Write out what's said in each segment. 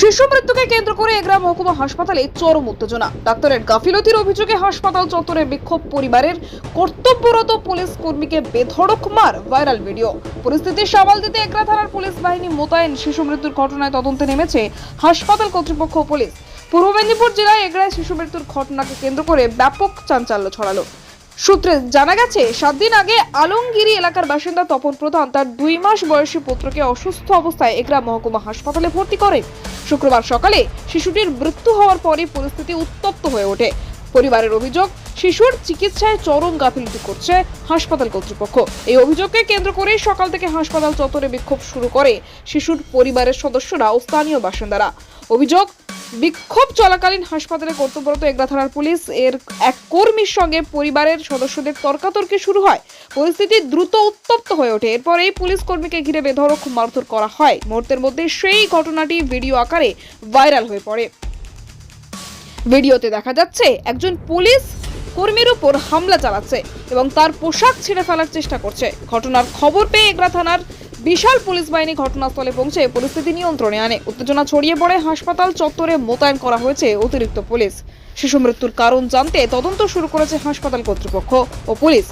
শিশু মৃত্যুকে কেন্দ্র করে এগরা মহকুমা হাসপাতালে চরম উত্তেজনা। ডাক্তারের গাফিলতির অভিযোগে হাসপাতাল চত্বরে বিক্ষোভ পরিবারের কর্তব্যরত পুলিশ কর্মীকে বেধড়ক মার ভাইরাল ভিডিও। পরিস্থিতি সামাল দিতে এগরা থানার পুলিশ বাহিনী মোতায়েন শিশু মৃত্যুর ঘটনায় তদন্তে নেমেছে হাসপাতাল কর্তৃপক্ষ পুলিশ। পূর্ব মেদিনীপুর জেলায় এগরায় শিশু মৃত্যুর ঘটনাকে কেন্দ্র করে ব্যাপক চাঞ্চল্য ছড়ালো। সূত্রে জানা গেছে, সাত দিন আগে আলমগিরি এলাকার বাসিন্দা তপন প্রধান তার দুই মাস বয়সী পুত্রকে অসুস্থ অবস্থায় একরা মহকুমা হাসপাতালে ভর্তি করে শুক্রবার সকালে শিশুটির মৃত্যু হওয়ার পরে পরিস্থিতি উত্তপ্ত হয়ে ওঠে। পরিবারের অভিযোগ, শিশুর চিকিৎসায় চরম গাফিলতি করছে হাসপাতাল কর্তৃপক্ষ। এই অভিযোগকে কেন্দ্র করেই সকাল থেকে হাসপাতাল চত্বরে বিক্ষোভ শুরু করে শিশুর পরিবারের সদস্যরা ও স্থানীয় বাসিন্দারা। অভিযোগ বিক্ষোভ চলাকালীন হাসপাতালে কর্তব্যরত এগরা থানার পুলিশ এর এক কর্মীর সঙ্গে পরিবারের সদস্যদের তর্কাতর্কি শুরু হয়। পরিস্থিতি দ্রুত উত্তপ্ত হয়ে ওঠে। এরপর এই পুলিশ কর্মীকে ঘিরে বেধড়ক মারধর করা হয়। মুহূর্তের মধ্যে সেই ঘটনাটি ভিডিও আকারে ভাইরাল হয়ে পড়ে। ভিডিওতে দেখা যাচ্ছে, একজন পুলিশ কর্মীর উপর হামলা চালাচ্ছে এবং তার পোশাক ছিঁড়ে ফেলার চেষ্টা করছে। ঘটনার খবর পেয়ে এগরা থানার বিশাল পুলিশ বাহিনী ঘটনাস্থলে পৌঁছে পরিস্থিতি নিয়ন্ত্রণে আনে। উত্তেজনা ছড়িয়ে পড়ে, হাসপাতাল চত্বরে মোতায়েন করা হয়েছে অতিরিক্ত পুলিশ। শিশু মৃত্যুর কারণ জানতে তদন্ত শুরু করেছে হাসপাতাল কর্তৃপক্ষ ও পুলিশ।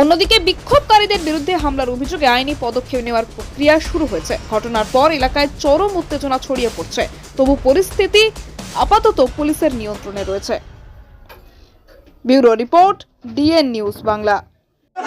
অন্যদিকে বিক্ষোভকারীদের বিরুদ্ধে হামলার অভিযোগে আইনি পদক্ষেপ নেওয়ার প্রক্রিয়া শুরু হয়েছে। ঘটনার পর এলাকায় চরম উত্তেজনা ছড়িয়ে পড়ছে। তবু পরিস্থিতি আপাতত পুলিশের নিয়ন্ত্রণে রয়েছে। Bureau report, DN news Bangla.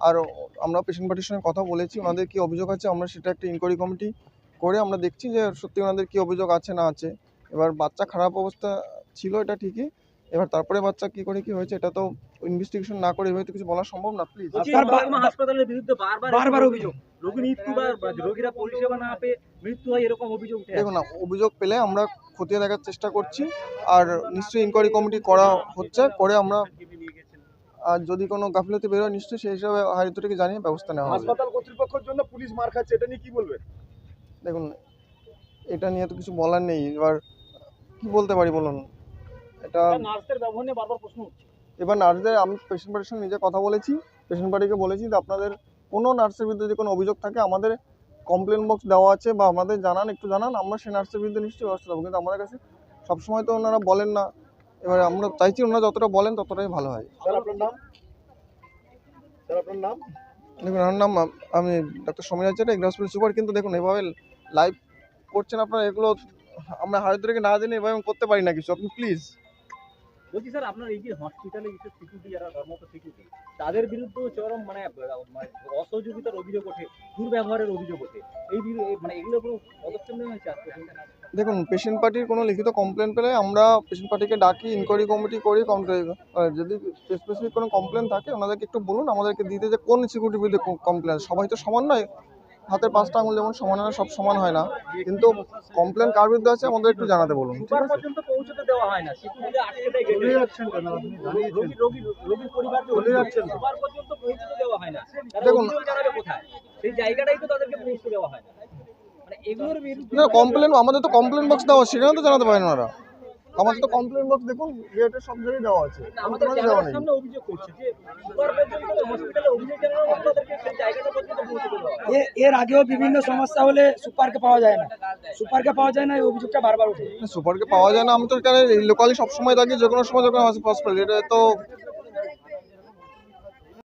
আর আমরা পেশেন্ট পার্টির সঙ্গে কথা বলেছি ওনাদের কি অভিযোগ আছে আমরা সেটা একটা ইনকোয়ারি কমিটি করে আমরা দেখছি যে সত্যি ওনাদের কি অভিযোগ আছে না আছে। এবার বাচ্চা খারাপ অবস্থা ছিল এটা ঠিকই এবার তারপরে বাচ্চা কি করে কি হয়েছে এটা তো ইনভেস্টিগেশন না করে এভাবে তো কিছু বলা সম্ভব না প্লিজ হাসপাতালের বিরুদ্ধে বারবার বারবার অভিযোগ। রোগী মৃত্যু বা বা রোগীরা পরিষেবা না পেয়ে মৃত্যু হয় এরকম অভিযোগ দেখুন না অভিযোগ পেলে আমরা খতিয়ে দেখার চেষ্টা করছি আর নিশ্চয়ই ইনকোয়ারি কমিটি করা হচ্ছে করে আমরা আর যদি কোনো গাফিলতি বেরোয় নিশ্চয়ই সেই হিসাবে অথরিটিকে জানিয়ে ব্যবস্থা নেওয়া হবে। হাসপাতাল কর্তৃপক্ষের জন্য পুলিশ মার খাচ্ছে এটা নিয়ে কি বলবেন দেখুন এটা নিয়ে তো কিছু বলার নেই। এবার কি বলতে পারি বলুন? এটা নার্সদের ব্যবহার নিয়ে বারবার প্রশ্ন উঠছে। এবার নার্সদের আমি পেশেন্ট পার্টির সঙ্গে নিজে কথা বলেছি পেশেন্ট পার্টিকে বলেছি যে আপনাদের কোনো নার্সের বিরুদ্ধে যদি কোনো অভিযোগ থাকে আমাদের কমপ্লেন বক্স দেওয়া আছে বা আমাদের জানান একটু জানান আমরা সেই নার্সের বিরুদ্ধে নিশ্চয়ই ব্যবস্থা নেব। কিন্তু আমাদের কাছে সবসময় তো ওনারা বলেন না এবার আমরা চাইছি ওনারা যতটা বলেন ততটাই ভালো হয়। স্যার আপনার নাম? স্যার আপনার নাম? দেখুন আমার নাম আমি doctor Samir Acharya Egra hospital super. কিন্তু দেখুন এভাবে লাইভ করছেন আপনারা এগুলো আমরা থেকে না জেনে এভাবে করতে পারি না কিছু। আপনি প্লিজ বলছি স্যার, আপনার এই যে হসপিটালে কিছু সিকিউরিটি যারা ধর্মত সিকিউরিটি তাদের বিরুদ্ধেও চরম মানে মানে অসহযোগিতার অভিযোগ ওঠে, দুর্ব্যবহারের অভিযোগ ওঠে। এই মানে এগুলো কোনো পদক্ষেপ নেওয়া হয়েছে দেখুন পেশেন্ট পার্টির কোনো লিখিত কমপ্লেন পেলে আমরা পেশেন্ট পার্টিকে ডাকি ইনকোয়ারি কমিটি করি যদি স্পেসিফিক কোনো কমপ্লেন থাকে, ওনাদেরকে একটু বলুন, আমাদেরকে দিতে যে কোন সিকিউরিটির বিরুদ্ধে কমপ্লেন সবাই তো সমান নয়। হাতের পাঁচটা আঙুল যেমন সমান হয় না সব সমান হয় না। কিন্তু কমপ্লেন কার বিরুদ্ধে আছে আমাদের একটু জানাতে বলুন। দেখুন- না। মানে কমপ্লেন আমাদের তো কমপ্লেন বক্স দেওয়া আছে, সেখানে তো জানাতে পারেন ওরা আমাদের তো কমপ্লেন বক্স দেখুন গেটের সব জায়গায় দেওয়া আছে। আমাদের আমাদের দেওয়া নেই সামনে অভিযোগ করছে যে সুপার পর্যন্ত হসপিটালে অভিযোগ জানানোর মতো তাদেরকে সেই জায়গাটা পর্যন্ত পৌঁছে দেওয়া হয় না। এ- এর আগেও বিভিন্ন সমস্যা হলে সুপারকে পাওয়া যায় না। সুপারকে পাওয়া যায় না, এই অভিযোগটা বারবার ওঠে সুপারকে পাওয়া যায় না আমি তো লোকালি সবসময় থাকি যে কোনো সময় যখন এটা তো